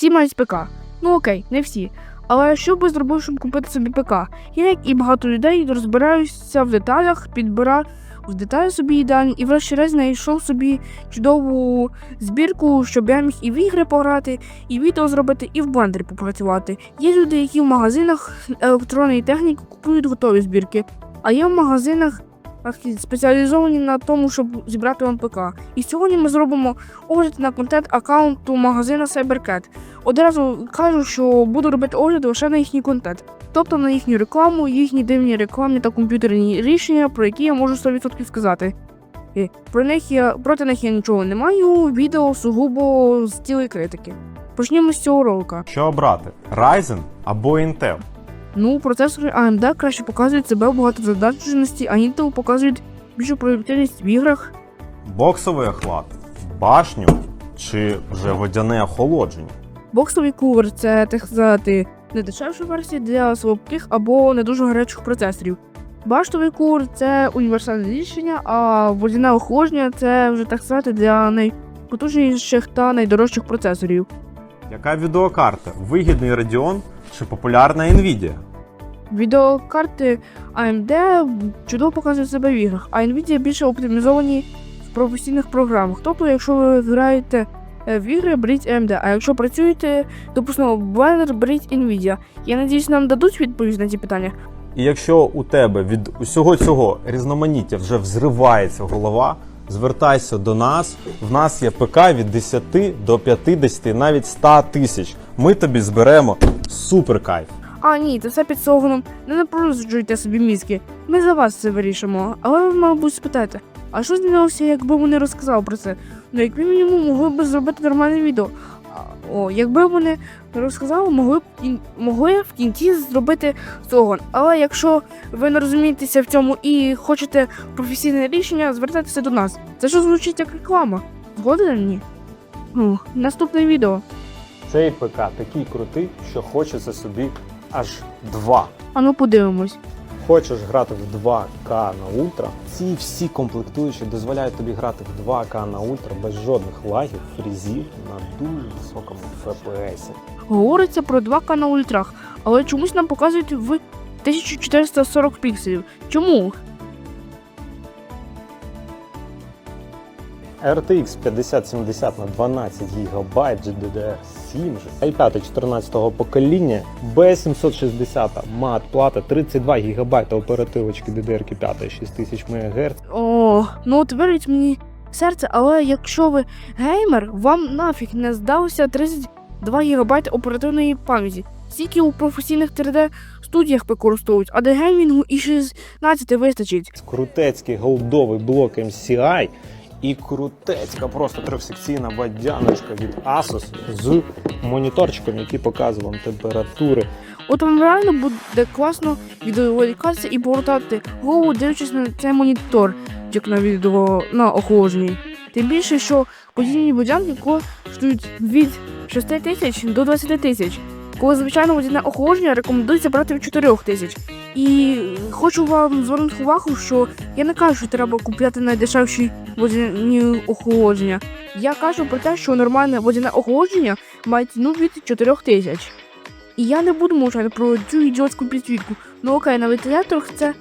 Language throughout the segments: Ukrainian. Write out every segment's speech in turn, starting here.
Всі мають ПК. Ну окей, не всі. Але що би зробив, щоб купити собі ПК? Я, як і багато людей, розбираюся в деталях, підбираю в деталі собі ідеальні, і врешті-решт знайшов собі чудову збірку, щоб я міг і в ігри пограти, і відео зробити, і в блендері попрацювати. Є люди, які в магазинах електронної техніки купують готові збірки, а є в магазинах спеціалізовані на тому, щоб зібрати вам ПК. І сьогодні ми зробимо огляд на контент аккаунту магазина CyberCat. Одразу кажу, що буду робити огляди лише на їхній контент, тобто на їхню рекламу, їхні дивні рекламні та комп'ютерні рішення, про які я можу 100% сказати. І Про них я проти них я нічого не маю. Відео сугубо з цілої критики. Почнімо з цього ролика. Що обрати? Ryzen або Intel? Ну, процесори AMD краще показують себе в багатозадачності, а Intel показують більшу продуктивність в іграх. Боксовий охлад, башню чи вже водяне охолодження? Боксовий кулер це так сказати не дешевша версія для слабких або не дуже гарячих процесорів. Баштовий кулер це універсальне рішення, а водяне охолодження це вже так сказати для найпотужніших та найдорожчих процесорів. Яка відеокарта? Вигідний Radeon чи популярна Nvidia? Відеокарти AMD чудово показують себе в іграх, а Nvidia більше оптимізовані в професійних програмах. Тобто, якщо ви граєте е, в ігри, беріть AMD, а якщо працюєте, допустимо, в Blender, беріть Nvidia. Я надіюсь, нам дадуть відповідь на ці питання. І якщо у тебе від усього цього різноманіття вже взривається голова, звертайся до нас. В нас є ПК від 10 до 50, навіть 100 тисяч. Ми тобі зберемо супер кайф. А ні, це все під слоганом. Не напружуйте собі мізки. Ми за вас це вирішимо. Але ви, мабуть, спитаєте, а що змінилося, якби вони розказали про це? Ну, як мінімум, могли б зробити нормальне відео. О, якби вони розказали, могли б могли в кінці зробити слоган. Але якщо ви не розумієтеся в цьому і хочете професійне рішення, звертайтеся до нас. Це що звучить як реклама? Згоден ні? Наступне відео. Цей ПК такий крутий, що хочеться собі аж два. А ну подивимось. Хочеш грати в 2К на ультра? Ці всі комплектуючі дозволяють тобі грати в 2К на ультра без жодних лагів, фрізів на дуже високому FPS. Говориться про 2К на ультрах, але чомусь нам показують в 1440 пікселів. Чому? RTX 5070 на 12 ГБ GDDR7 i5 14-го покоління B760 мат плата 32 ГБ оперативочки DDR5 6000 МГц. О, ну от вирить мені серце, але якщо ви геймер, вам нафіг не здалося 32 ГБ оперативної пам'яті. Стільки у професійних 3D студіях використовують, а для геймінгу і 16 вистачить. крутецький голдовий блок MCI і крутецька просто трьохсекційна водяночка від Asus з моніторчиком, який показує вам температури. От вам реально буде класно відволікатися і повертати голову, дивлячись на цей монітор, як на відео на охолодженні. Тим більше, що подібні водянки коштують від 6 тисяч до 20 тисяч. Коли звичайно водяне охолодження рекомендується брати від 4 тисяч. І хочу вам звернути увагу, що я не кажу, що треба купляти найдешевші водяні охолодження. Я кажу про те, що нормальне водяне охолодження має ціну від 4 тисяч. І я не буду мовчати про цю ідіотську підсвітку. Ну окей, на вентиляторах це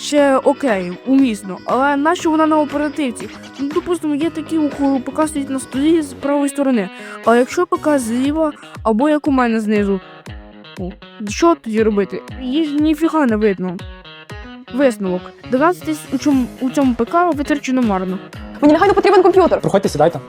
ще окей, умісно. Але нащо вона на оперативці? Ну, допустимо, є такі, у кого ПК стоїть на столі з правої сторони. А якщо ПК зліва, або як у мене знизу. О, що тоді робити? Її ж ніфіга не видно. Висновок. 12 тисяч у цьому, у цьому ПК витрачено марно. Мені негайно потрібен комп'ютер. Проходьте, сідайте.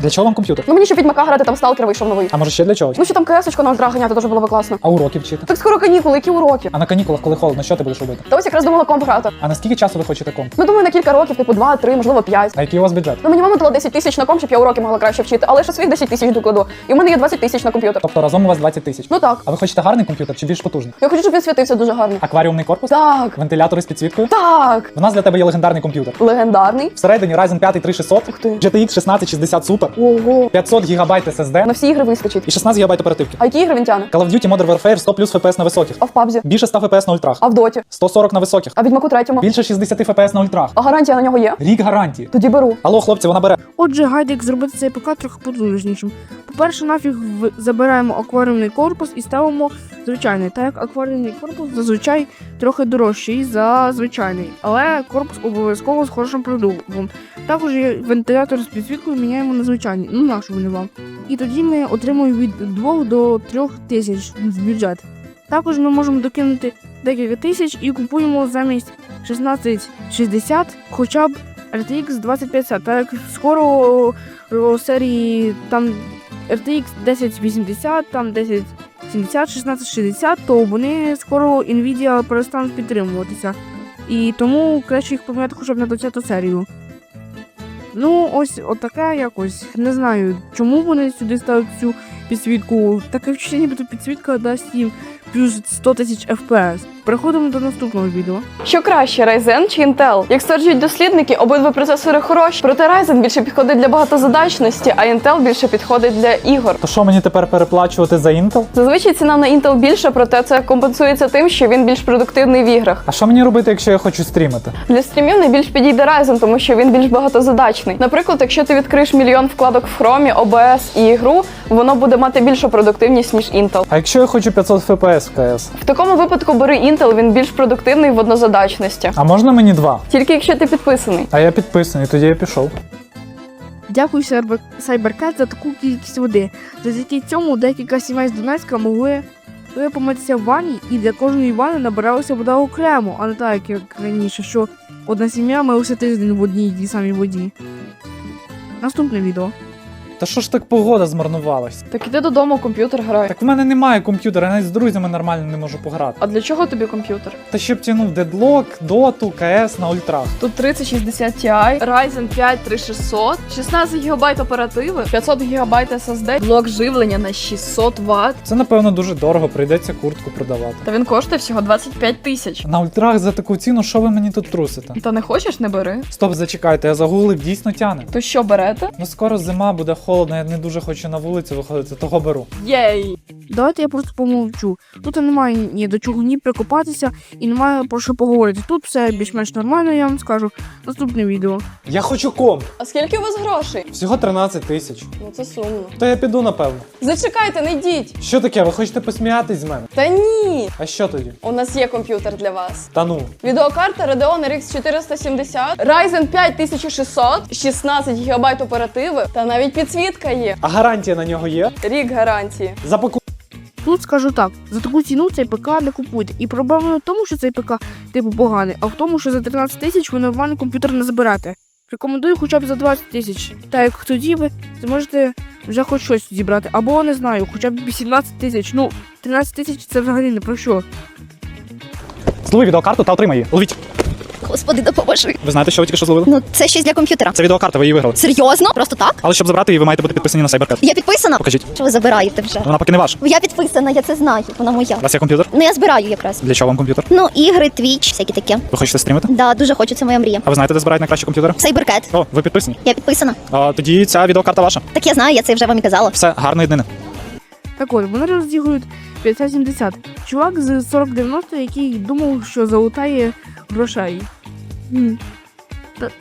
Для чого вам комп'ютер? Ну мені ще відьмака грати, там сталкер вийшов новий. А може ще для чогось? Ну що там КС-очко на ультра ганяти, дуже було би класно. А уроки вчити? Так скоро канікули, які уроки? А на канікулах, коли холодно, що ти будеш робити? Та ось якраз думала комп грати. А на скільки часу ви хочете комп? Ну думаю, на кілька років, типу 2-3, можливо 5. А який у вас бюджет? Ну мені мама дала 10 тисяч на комп, щоб я уроки могла краще вчити, але ще своїх 10 тисяч докладу. І в мене є 20 тисяч на комп'ютер. Тобто разом у вас 20 тисяч. Ну так. А ви хочете гарний комп'ютер чи більш потужний? Я хочу, щоб він світився дуже гарно. Акваріумний корпус? Так. Вентилятори з підсвіткою? Так. В нас для тебе є легендарний комп'ютер. Легендарний. Всередині Ryzen 5 3600, Ух ти. GTX 1660 Super, цвітко, Ого. 500 гігабайт SSD На всі ігри вистачить. і 16 гігабайт оперативки. А які ігри він тягне? Call of Duty Modern Warfare 100 плюс FPS на високих. А в пабзі? Більше 100 FPS на ультрах. А в доті? 140 на високих. А в відьмаку третьому? Більше 60 FPS на ультрах. А гарантія на нього є? Рік гарантії. Тоді беру. Алло, хлопці, вона бере. Отже, гайд, як зробити цей ПК трохи потужнішим. По-перше, нафіг в- забираємо акваріумний корпус і ставимо звичайний. Так як акваріумний корпус зазвичай трохи дорожчий за звичайний, але корпус обов'язково з хорошим продувом. Також є вентилятор з підсвіткою міняємо на звичайний, ну нашу вони вам. І тоді ми отримуємо від 2 до 3 тисяч в бюджет. Також ми можемо докинути декілька тисяч і купуємо замість 1660 хоча б RTX 2050, так як скоро у серії там RTX 1080, там 1070, 1660, то вони скоро Nvidia перестануть підтримуватися. І тому краще їх поміняти хоча б на 20 серію. Ну, ось отаке якось. Не знаю, чому вони сюди ставлять цю підсвітку. Таке відчуття, ніби підсвітка дасть їм плюс 100 тисяч FPS. Переходимо до наступного відео. Що краще, Ryzen чи Intel? Як стверджують дослідники, обидва процесори хороші, проте Ryzen більше підходить для багатозадачності, а Intel більше підходить для ігор. То що мені тепер переплачувати за Intel? Зазвичай ціна на Intel більша, проте це компенсується тим, що він більш продуктивний в іграх. А що мені робити, якщо я хочу стрімити? Для стрімів найбільш підійде Ryzen, тому що він більш багатозадачний. Наприклад, якщо ти відкриєш мільйон вкладок в Chrome, OBS і ігру, воно буде мати більшу продуктивність ніж Intel. А якщо я хочу 500 FPS в CS? В такому випадку бери Intel, він більш продуктивний в однозадачності. А можна мені два? Тільки якщо ти підписаний. А я підписаний, тоді я пішов. Дякую CyberCat за таку кількість води. Завдяки цьому декілька сімей з Донецька могли могли помитися в ванні, і для кожної ванни набиралася вода окремо, а не так, як раніше, що одна сім'я милася тиждень в одній і тій самій воді. Наступне відео. Та що ж так погода змарнувалась? Так іди додому, комп'ютер грає. Так в мене немає комп'ютера, я навіть з друзями нормально не можу пограти. А для чого тобі комп'ютер? Та щоб тягнув дедлок, доту, КС на ультрах. Тут 3060 Ti, Ryzen 5 3600, 16 ГБ оперативи, 500 ГБ SSD, блок живлення на 600 Вт. Це напевно дуже дорого, прийдеться куртку продавати. Та він коштує всього 25 тисяч. На ультрах за таку ціну, що ви мені тут трусите? Та не хочеш, не бери. Стоп, зачекайте, я загуглив, дійсно тяне. То що берете? Ну скоро зима буде холодно, я не дуже хочу на вулицю виходити, того беру. Єй! Давайте я просто помовчу. Тут немає ні до чого ні прикопатися і немає про що поговорити. Тут все більш-менш нормально, я вам скажу. Наступне відео. Я хочу комп. А скільки у вас грошей? Всього 13 тисяч. Ну це сумно. То я піду, напевно. Зачекайте, не йдіть! Що таке? Ви хочете посміятись з мене? Та ні! А що тоді? У нас є комп'ютер для вас. Та ну. Відеокарта Radeon RX 470, Ryzen 5 1600, 16 ГБ оперативи та навіть підсвітка є. А гарантія на нього є? Рік гарантії. Запаку. Тут скажу так: за таку ціну цей ПК не купуйте. І проблема не в тому, що цей ПК типу поганий, а в тому, що за 13 тисяч ви нормальний комп'ютер не заберете. Рекомендую хоча б за 20 тисяч. Так як тоді ви зможете вже хоч щось зібрати. Або не знаю, хоча б 18 тисяч. Ну, 13 тисяч це взагалі не про що. Злови відеокарту та отримай її. Ловіть. Господи, допоможи. Ви знаєте, що ви тільки що зловили? Ну, це щось для комп'ютера. Це відеокарта, ви її виграли. Серйозно? Просто так? Але щоб забрати її, ви маєте бути підписані на CyberCat. Я підписана. Покажіть. Що ви забираєте вже? Вона поки не ваша. Я підписана, я це знаю. Вона моя. У вас є комп'ютер? Ну я збираю якраз. Для чого вам комп'ютер? Ну, ігри, твіч, всякі таке. Ви хочете стрімити? Да, дуже хочу, це моя мрія. А ви знаєте, де збирають найкращі комп'ютери? Сайберкет. О, ви підписані. Я підписана. А, тоді ця відеокарта ваша. Так я знаю, я це вже вам і казала. Все, гарної днини. Так от, вони розігрують 50-70. Чувак з 4090, який думав, що залутає грошей.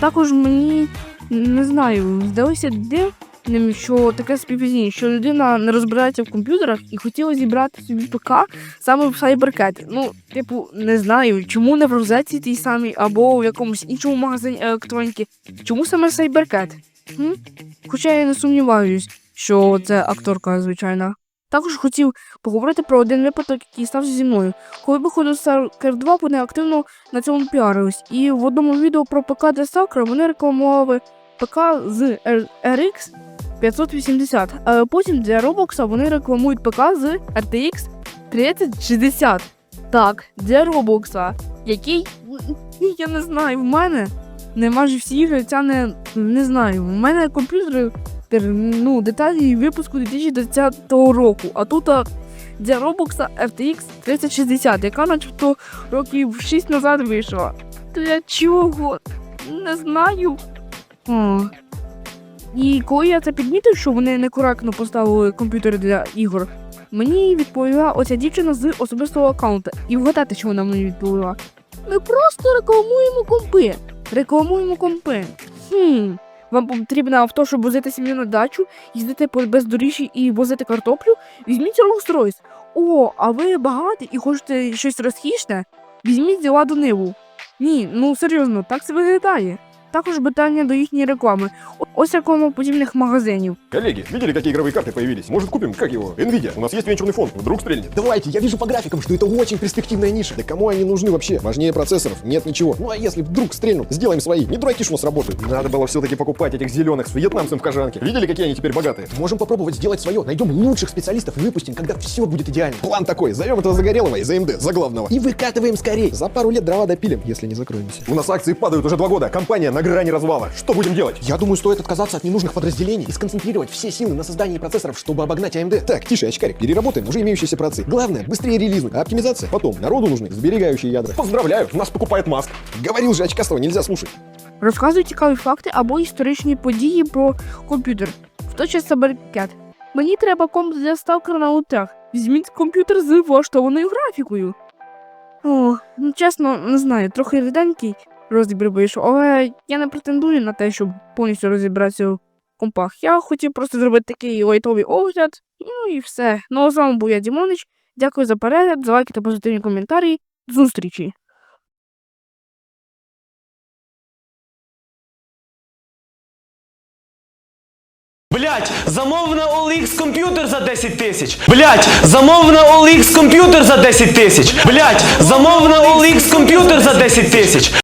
Також мені не знаю, здалося дивним, що таке співпадіння, що людина не розбирається в комп'ютерах і хотіла зібрати собі ПК саме в Cybercat. Ну, типу, не знаю, чому не в розетці тій самій або в якомусь іншому магазині електроніки. Чому саме? М? Хоча я не сумніваюсь, що це акторка звичайна. Також хотів поговорити про один випадок, який стався зі мною. Коли виходив Stalker 2, вони активно на цьому піарились. І в одному відео про ПК Stalker вони рекламували ПК з RX 580, а потім для Roblox вони рекламують ПК з RTX 3060. Так, для Roblox, який я не знаю, в мене не майже всі ігри ця не, не знаю. У мене комп'ютер тер- ну, деталі випуску 2020 року. А тут для Roblox RTX 3060, яка начебто років 6 назад вийшла. Для чого? Не знаю. О. І коли я це підмітив, що вони некоректно поставили комп'ютери для ігор, мені відповіла оця дівчина з особистого аккаунта. І вгадати, що вона мені відповіла. Ми просто рекламуємо компи. Рекламуємо компи. Хм. Вам потрібне авто, щоб возити сім'ю на дачу, їздити по бездоріжжі і возити картоплю? Візьміть Rolls-Royce. О, а ви багаті і хочете щось розхішне? Візьміть ладу ниву. Ні, ну серйозно, так це виглядає. Також питання до їхньої реклами. О- Ось рекламу подібних магазинів. Коллеги, видели, какие игровые карты появились? Может, купим, как его, Nvidia? У нас есть венчурный фонд, вдруг стрельнет. Давайте, я вижу по графикам, что это очень перспективная ниша. Да кому они нужны вообще? Важнее процессоров нет ничего. Ну а если вдруг стрельнут, сделаем свои. Не дураки ж у нас работают. Надо было все-таки покупать этих зеленых с вьетнамцем в кожанке. Видели, какие они теперь богатые? Можем попробовать сделать свое. Найдем лучших специалистов и выпустим, когда все будет идеально. План такой, зовем этого Загорелого из AMD, за главного. И выкатываем скорее. За пару лет дрова допилим, если не закроемся. У нас акции падают уже два года, компания на грани развала. Что будем делать? Я думаю, стоит отказаться от ненужных подразделений и сконцентрировать все силы на создании процессоров, чтобы обогнать AMD. Так, тише, очкарик, переработаем уже имеющиеся процы. Главное, быстрее релизнуть, а оптимизация потом. Народу нужны сберегающие ядра. Поздравляю, нас покупает Маск. Говорил же, очкастого нельзя слушать. Розказують цікаві факти або історичні події про комп'ютер. В той час Саберкет. Мені треба комп для сталкера на лутах. Візьміть комп'ютер з влаштованою графікою. О, ну чесно, не знаю, трохи ріденький розбір вийшов, але я не претендую на те, щоб повністю розібратися в компах. Я хотів просто зробити такий лайтовий огляд, ну і все. Ну а з вами був я Дімонич. Дякую за перегляд, за лайки та позитивні коментарі. До зустрічі! Блять, замов на OLX комп'ютер за 10 тисяч. Блять, замов на OLX комп'ютер за 10 тисяч. Блять, замов на OLX комп'ютер за 10 тисяч.